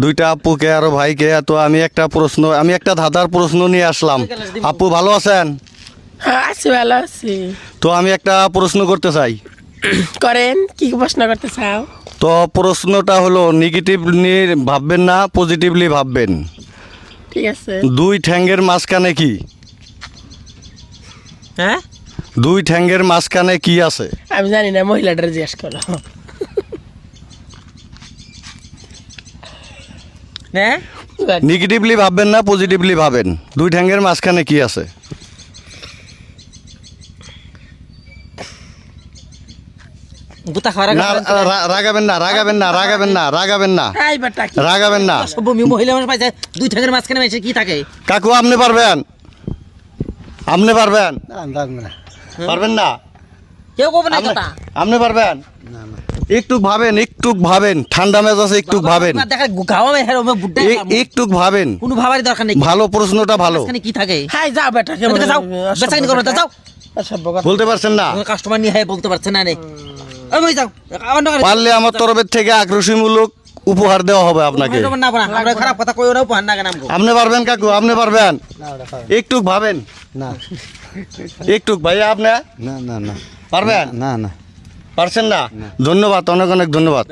দুইটা আপুকে আর ভাইকে তো আমি একটা প্রশ্ন আমি একটা ধাঁধার প্রশ্ন নিয়ে আসলাম। আপু ভালো আছেন? হ্যাঁ আছি ভালো আছি। তো আমি একটা প্রশ্ন করতে চাই। করেন কি প্রশ্ন করতে চাও? তো প্রশ্নটা হলো নেগেটিভলি ভাববেন না পজিটিভলি ভাববেন। ঠিক আছে। দুই ঠ্যাঙ্গের মাঝখানে কি? হ্যাঁ? দুই ঠ্যাঙ্গের মাঝখানে কি আছে? আমি জানি না মহিলাটার জিজ্ঞেস করো। হ্যাঁ? নেগেটিভলি ভাববেন না পজিটিভলি ভাবেন। দুই ঠ্যাঙ্গের মাঝখানে কি আছে? না রাগাবেন না রাগাবেন না রাগাবেন না রাগাবেন না। রাগাবেন না। মহিলা মানুষ পাইছে দুই ঠ্যাঙের মাঝখানে কি থাকে? কাকু আপনি পারবেন? আপনি পারবেন? পারবেন না? কেউ কবে না আপনি- পারবেন? একটু ভাবেন একটু ভাবেন। ঠান্ডা মেজাজে একটু ভাবেন। একটু ভাবেন। কোনো ভাবারই দরকার নেই। ভালো প্রশ্নটা ভালো। কি থাকে? হাই যাও বেটা যাও। বেচাকিনি করো যাও। বলতে পারছেন না? কাস্টমার নিয়ে হ্যাঁ বলতে পারছেন না নে। ওই যাও। অন্য গাড়ি- পারলে আমার তরফের থেকে আকর্ষণমূলক উপহার দেওয়া হবে আপনাকে। উপহার না বানা, আমরা খারাপ কথা কইও না উপহার না কেন আমগো আপনি পারবেন কাকু আপনি পারবেন। একটু ভাবেন। না। একটু ভাইয়া আপনি? না না না। পারবেন? না না। পারছেন না? ধন্যবাদ অনেক অনেক ধন্যবাদ।